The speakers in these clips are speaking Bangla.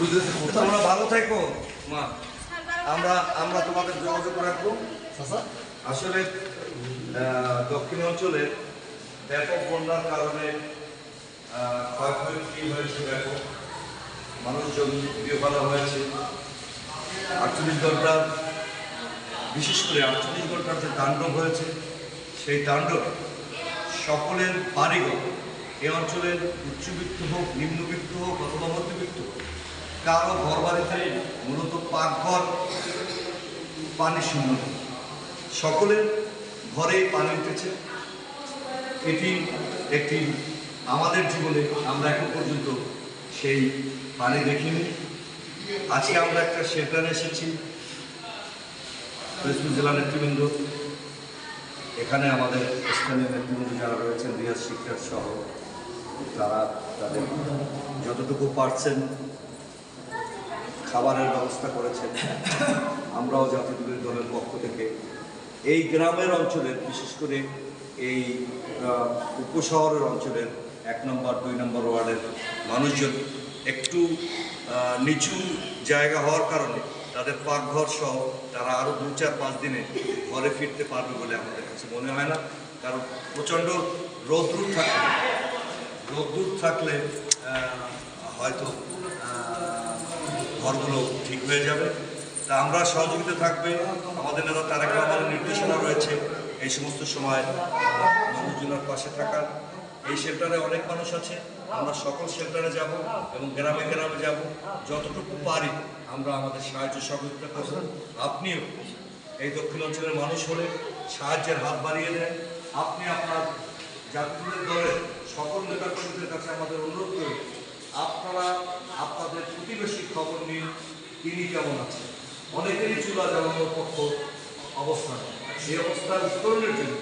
তোমরা ভালো থাকো মা। আমরা আমরা তোমাদের যোগাযোগ রাখব। আসলে দক্ষিণ অঞ্চলে ব্যাপক বন্যার কারণে ক্ষয়ক্ষতি হয়েছে ব্যাপক। মানুষজন গৃহপালা হয়েছে। আটচল্লিশ ঘণ্টা বিশেষ করে আটচল্লিশ ঘণ্টার যে তাণ্ডব হয়েছে সেই তাণ্ডব সকলের বাড়িঘর এ অঞ্চলের উচ্চবিত্ত হোক নিম্নবিত্ত হোক অথবা মধ্যবিত্ত হোক কারও ঘর বাড়িতে মূলত পাকঘর, পানি শূন্য। সকলের ঘরেই পানি উঠেছে। এটি একটি আমাদের জীবনে আমরা এখন পর্যন্ত সেই পানি দেখিনি। আজকে আমরা একটা শেল্টারে এসেছি। ফরিদপুর জেলা নেতৃবৃন্দ। এখানে আমাদের স্থানীয় নেতৃবৃন্দ যারা রয়েছেন, রিয়াজ শিক্ষার সহ, তারা তাদের যতটুকু পারছেন খাবারের ব্যবস্থা করেছেন। আমরাও জাতীয় দলের পক্ষ থেকে। এই গ্রামের অঞ্চলের, বিশেষ করে এই উপশহরের অঞ্চলের এক নম্বর, দুই নম্বর ওয়ার্ডের মানুষজন একটু নিচু জায়গা হওয়ার কারণে তাদের পাকঘর সহ তারা আরও দু চার পাঁচ দিনে ঘরে ফিরতে পারবে বলে আমাদের কাছে মনে হয় না। কারণ প্রচণ্ড রোদ্রুর থাকলে, রোদ্দুর থাকলে হয়তো ঘরগুলো ঠিক হয়ে যাবে। তা আমরা সহযোগিতা থাকবে। আমাদের নেতা তারেক রহমানের নির্দেশনা রয়েছে এই সমস্ত সময় মানুষজনের পাশে থাকার। এই শেল্টারে অনেক মানুষ আছে। আমরা সকল শেল্টারে যাব এবং গ্রামে গ্রামে যাব। যতটুকু পারি আমরা আমাদের সাহায্য সহযোগিতা করব। আপনিও এই দক্ষিণ অঞ্চলের মানুষ হলে সাহায্যের হাত বাড়িয়ে দেন। আপনি আপনার জাতীয় দলের সকল নেতাকর্মীদের কাছে আমাদের অনুরোধ করি আপনারা প্রতিবেশীর খবর নিন তিনি কেমন আছেন? অনেকেরই চুলা জ্বালানোর পক্ষ অবস্থান এই অবস্থা উত্তরণের জন্য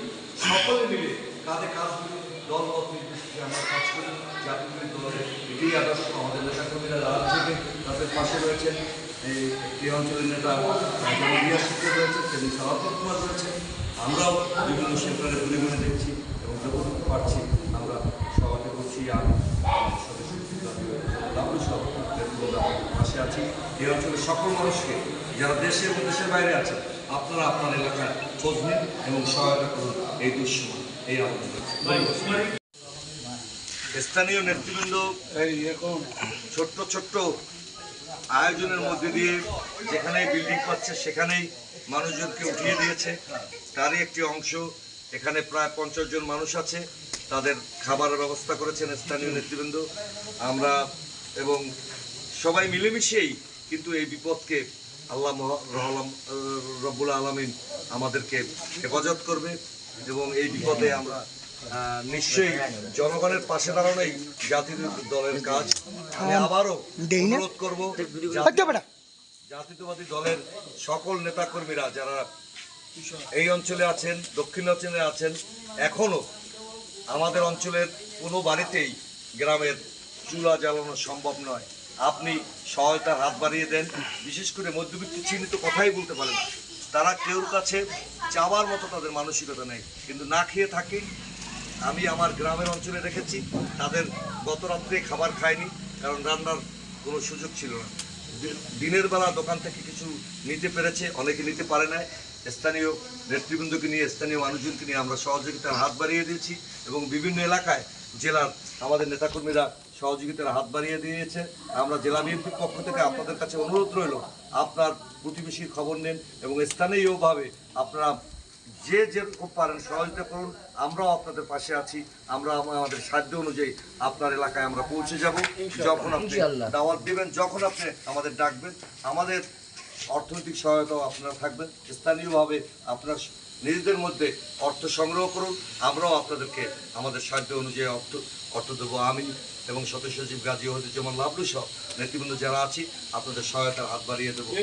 সকলে মিলে কাঁধে কাঁধ মিলে দল মত নির্বিশেষে আমরা কাজ করি। জাতীয় দলের এটাই আদর্শ আমাদের নেতাকর্মীরা রাত থেকে তাদের পাশে রয়েছেন। এই অঞ্চলের নেতা রিয়া শিক্ষক রয়েছে তিনি সভাপতি রয়েছেন। আমরাও বিভিন্ন সেন্টারে ঘুরে ঘুরে দেখছি এবং যতটুকু পারছি আমরা সবাইকে বলছি আমি পাশে আছি এই অঞ্চলের সকল মানুষকে, যারা দেশে এবং দেশের বাইরে আছে, আপনারা আপনার এলাকায় খোঁজ নিন এবং সহায়তা করুন। এই দুঃসময়, এই আলোচনা স্থানীয় নেতৃবৃন্দ এই এখন ছোট্ট ছোট্ট আয়োজনের মধ্যে দিয়ে যেখানে বিল্ডিং পাচ্ছে, সেখানেই মানুষজনকে উঠিয়ে দিয়েছে। তারই একটি অংশ, এখানে প্রায় পঞ্চাশ জন মানুষ আছে। তাদের খাবারের ব্যবস্থা করেছেন স্থানীয় নেতৃবৃন্দ। আমরা এবং সবাই মিলেমিশেই কিন্তু এই বিপদকে আল্লাহ রব্বুল আলমিন আমাদেরকে হেফাজত করবে এবং এই বিপদে আমরা নিশ্চয়ই জনগণের পাশে দাঁড়ানোই জাতীয় দলের কাজ। আমি আবারও অনুরোধ করব জাতীয়তাবাদী দলের সকল নেতাকর্মীরা যারা এই অঞ্চলে আছেন দক্ষিণ অঞ্চলে আছেন এখনও আমাদের অঞ্চলের কোনো বাড়িতেই গ্রামের চুলা জ্বালানো সম্ভব নয়। আপনি সহায়তার হাত বাড়িয়ে দেন। বিশেষ করে মধ্যবিত্ত চিহ্নিত কথাই বলতে পারে না তারা কেউর কাছে চাওয়ার মতো তাদের মানসিকতা নেই। কিন্তু না খেয়ে থাকে। আমি আমার গ্রামের অঞ্চলে রেখেছি তাদের গত রাত্রে খাবার খায়নি, কারণ রান্নার কোনো সুযোগ ছিল না। দিনের বেলা দোকান থেকে কিছু নিতে পেরেছে, অনেকে নিতে পারে না স্থানীয় নেতৃবৃন্দকে নিয়ে, স্থানীয় মানুষজনকে নিয়ে আমরা সহযোগিতার হাত বাড়িয়ে দিয়েছি এবং বিভিন্ন এলাকায়, জেলার আমাদের নেতাকর্মীরা সহযোগিতার হাত বাড়িয়ে দিয়েছে। আমরা জেলা বিএনপির পক্ষ থেকে আপনাদের কাছে অনুরোধ রইল আপনার প্রতিবেশীর খবর নেন এবং স্থানীয়ভাবে আপনারা যে যেরকম পারেন সহযোগিতা করুন আমরাও আপনাদের পাশে আছি। আমরা আমাদের সাধ্য অনুযায়ী আপনার এলাকায় আমরা পৌঁছে যাব। যখন আপনি দাওয়াত দিবেন যখন আপনি আমাদের ডাকবেন আমাদের অর্থনৈতিক সহায়তাও আপনারা থাকবেন। স্থানীয়ভাবে আপনারা নিজেদের মধ্যে অর্থ সংগ্রহ করুন। আমরাও আপনাদেরকে আমাদের সাহায্য অনুযায়ী অর্থ অর্থ দেবো। আমি এবং সদস্য সচিব গাজী হজুজ্জামান লাভলু সহ নেতৃবৃন্দ যারা আছি, আপনাদের সহায়তার হাত বাড়িয়ে দেবো।